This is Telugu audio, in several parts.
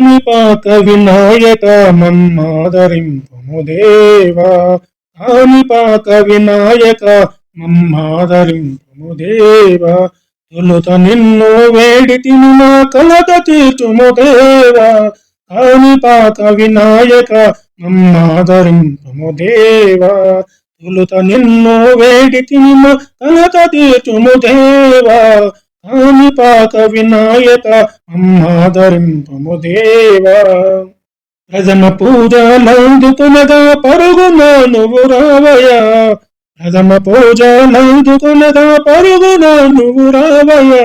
కాణిపాక వినాయక మమ్మాదరింపము దేవా కాణిపాక వినాయక మమ్మాదరింపము దేవా తొలుత నిన్ను వేడితిని మా కలత తీర్చుము దేవా కాణిపాక వినాయక మమ్మాదరింపము దేవా తొలుత నిన్ను వేడితిని మా కలత తీర్చుము దేవా కాణిపాక వినాయక అమ్మాదరింపము దేవా. ప్రథమ పూజలందుకునగా పరుగున నువ్వు రావయా ప్రథమ పూజలందుకునగా పరుగున నువ్వు రావయా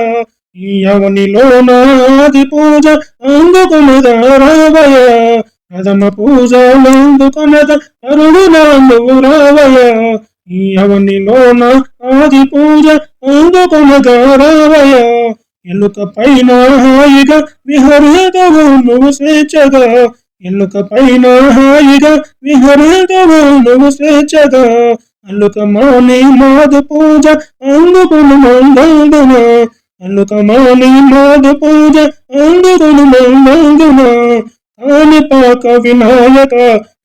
ఈ అవనిలో నాది పూజ అందుకునగా రావయా ప్రథమ పూజలందుకునగా పరుగున నువ్వు రావయా ఈ ఆది పూజ అందుకొనగా ఎలుక పైన హాయిగా విహరేదవు నువ్వు స్వేచ్ఛగా. ఎలుక పైన హాయిగా విహరేదవు నువ్వు స్వేచ్ఛగా. అల్లుక మాని మాధు పూజ అందుకును మందందున అల్లుక మాని మాధు పూజ అందుకును మంగళన కాని పాక వినాయక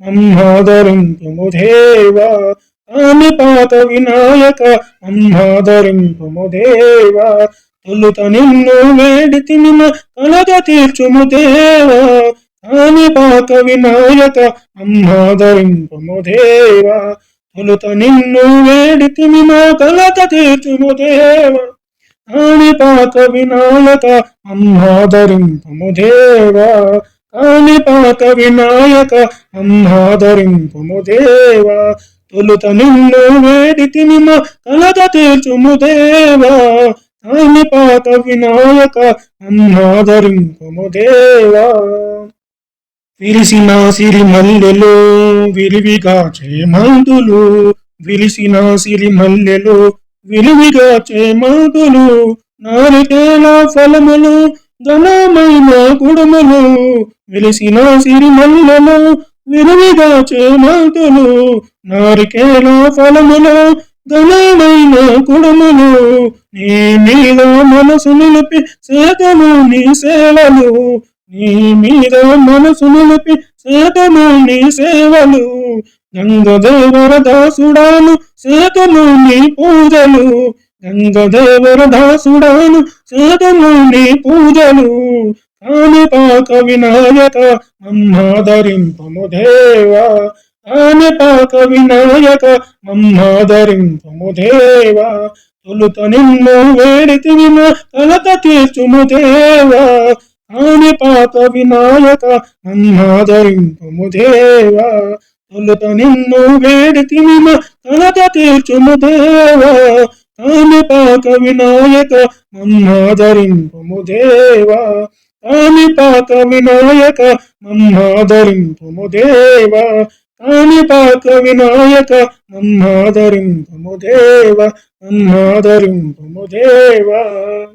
మమ్మాదరింపు దేవా. కాణిపాక వినాయక అమ్మాదరింపు దేవా. తొలుత నిన్ను వేడి తినిన కలద తీర్చుము దేవా. కాణిపాక వినాయక అమ్మాదరింపు దేవా. తొలుత నిన్ను వేడి తినిన కలద తీర్చుము దేవా. కాణిపాక వినాయక అమ్మాదరింపు దేవా. కాణిపాక వినాయక అమ్మాదరింపు దేవా తొలుత నిన్ను వేడి తినిమ కలత తీర్చుము దేవా. కాణిపాక వినాయక అమ్మాదరింపుము దేవా. విరిసిన సిరి మల్లెలు విరివిగా చేమంతులు విరిసిన సిరి మల్లెలు విరివిగా చేమంతులు నారికేల ఫలములు ఘనమైన కుడుములు వెలిసిన సిరి మల్లెలు విరివిగా చేమంతులు నారికేల ఫలములు ఘనమైన కుడుములు నీ మీద మనసు నిలిపి సేతము నీ సేవలు నీ మీద మనసు నిలిపి సేతము నీ సేవలు గంగదేవర దాసుడాను సేతము నీ పూజలు గంగదేవర దాసుడాను సేతము నీ పూజలు వినాయక మమ్మాదరింపము దేవా. కాణిపాక వినాయక మమ్మాదరింపము దేవా. తొలుత నిన్ను వేడితివిన కలత తీర్చుము దేవా. కాణిపాక వినాయక మమ్మాదరింపము దేవా. తొలుత నిన్ను వేడితివిన కలత తీర్చుము దేవా. కాణిపాక వినాయక మమ్మాదరింపము దేవా. కాణిపాక వినాయక మమ్మాదరింపము దేవా. కాణిపాక వినాయక మమ్మాదరింపము దేవ. మమ్మాదరింపము దేవా.